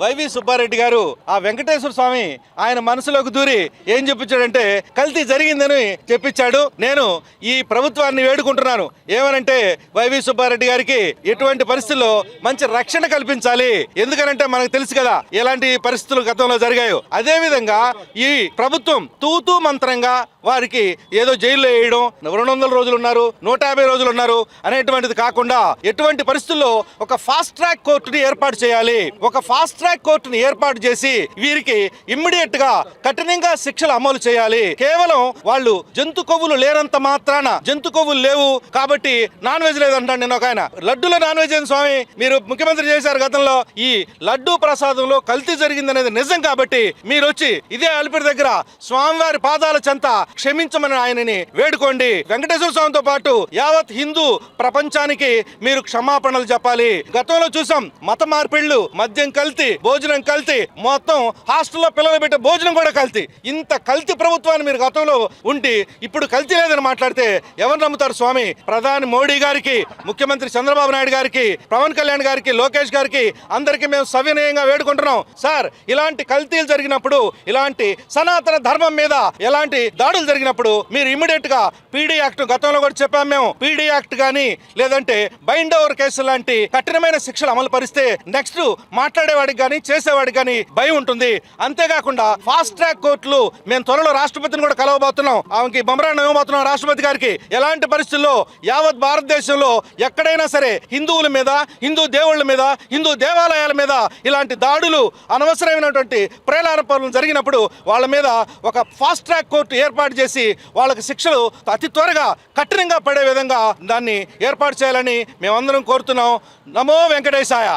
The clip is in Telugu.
వైవి సుబ్బారెడ్డి గారు ఆ వెంకటేశ్వర స్వామి ఆయన మనసులోకి దూరి ఏం చెప్పించాడంటే కల్తీ జరిగిందని చెప్పించాడు. నేను ఈ ప్రభుత్వాన్ని వేడుకుంటున్నాను. ఏమనంటే వైవి సుబ్బారెడ్డి గారికి ఎటువంటి పరిస్థితుల్లో మంచి రక్షణ కల్పించాలి. ఎందుకనంటే మనకు తెలుసు కదా ఎలాంటి పరిస్థితులు గతంలో జరిగాయో. అదే విధంగా ఈ ప్రభుత్వం తూతూ మంత్రంగా వారికి ఏదో జైల్లో వేయడం రెండు వందల రోజులు ఉన్నారు నూట యాభై రోజులు ఉన్నారు అనేటువంటిది కాకుండా ఎటువంటి పరిస్థితుల్లో ఒక ఫాస్ట్ ట్రాక్ కోర్టుని ఏర్పాటు చేయాలి. ఒక ఫాస్ట్ ట్రాక్ కోర్టును ఏర్పాటు చేసి వీరికి ఇమ్మీడియట్గా కఠినంగా శిక్షలు అమలు చేయాలి. కేవలం వాళ్ళు జంతు కొవ్వులు లేనంత మాత్రాన జంతు కొవ్వులు లేవు కాబట్టి నాన్ వెజ్ లేదంటాను నేను ఒక ఆయన. లడ్డూలో నాన్ వెజ్ అని స్వామి? మీరు ముఖ్యమంత్రి చేశారు గతంలో. ఈ లడ్డూ ప్రసాదంలో కల్తీ జరిగిందనేది నిజం కాబట్టి మీరు వచ్చి ఇదే అలిపిరి దగ్గర స్వామివారి పాదాల చెంత క్షమించమని ఆయనని వేడుకోండి. వెంకటేశ్వర స్వామితో పాటు యావత్ హిందూ ప్రపంచానికి మీరు క్షమాపణలు చెప్పాలి. గతంలో చూసాం మత మార్పిళ్ళు మద్యం కల్తీ భోజనం కల్తీ. మొత్తం హాస్టల్లో పిల్లలు పెట్టే భోజనం కూడా కల్తీ. ఇంత కల్తీ ప్రభుత్వాన్ని మీరు గతంలో ఉండి ఇప్పుడు కల్తీ లేదని మాట్లాడితే ఎవరు నమ్ముతారు స్వామి? ప్రధాని మోడీ గారికి ముఖ్యమంత్రి చంద్రబాబు నాయుడు గారికి పవన్ కళ్యాణ్ గారికి లోకేష్ గారికి అందరికీ మేము సవినయంగా వేడుకుంటున్నాం. సార్ ఇలాంటి కల్తీలు జరిగినప్పుడు ఇలాంటి సనాతన ధర్మం మీద ఎలాంటి దాడులు జరిగినప్పుడు మీరు ఇమీడియట్గా పీడీ యాక్ట్ గతంలో కూడా చెప్పాం మేము. పీడీ యాక్ట్ కానీ లేదంటే బైండ్ ఓవర్ కేసు లాంటి కఠినమైన శిక్షలు అమలు పరిస్తే నెక్స్ట్ మాట్లాడేవాడికి కానీ చేసేవాడు కానీ భయం ఉంటుంది. అంతేకాకుండా ఫాస్ట్ ట్రాక్ కోర్టులు మేము త్వరలో రాష్ట్రపతిని కూడా కలవబోతున్నాం. ఆమెకి బొమరాన్ని ఇవ్వబోతున్నాం రాష్ట్రపతి గారికి. ఎలాంటి పరిస్థితుల్లో యావత్ భారతదేశంలో ఎక్కడైనా సరే హిందువుల మీద హిందూ దేవుళ్ళ మీద హిందూ దేవాలయాల మీద ఇలాంటి దాడులు అనవసరమైనటువంటి ప్రేలారోపణలు జరిగినప్పుడు వాళ్ళ మీద ఒక ఫాస్ట్ ట్రాక్ కోర్టు ఏర్పాటు చేసి వాళ్ళకి శిక్షలు అతి త్వరగా కఠినంగా పడే విధంగా దాన్ని ఏర్పాటు చేయాలని మేమందరం కోరుతున్నాం. నమో వెంకటేశాయ.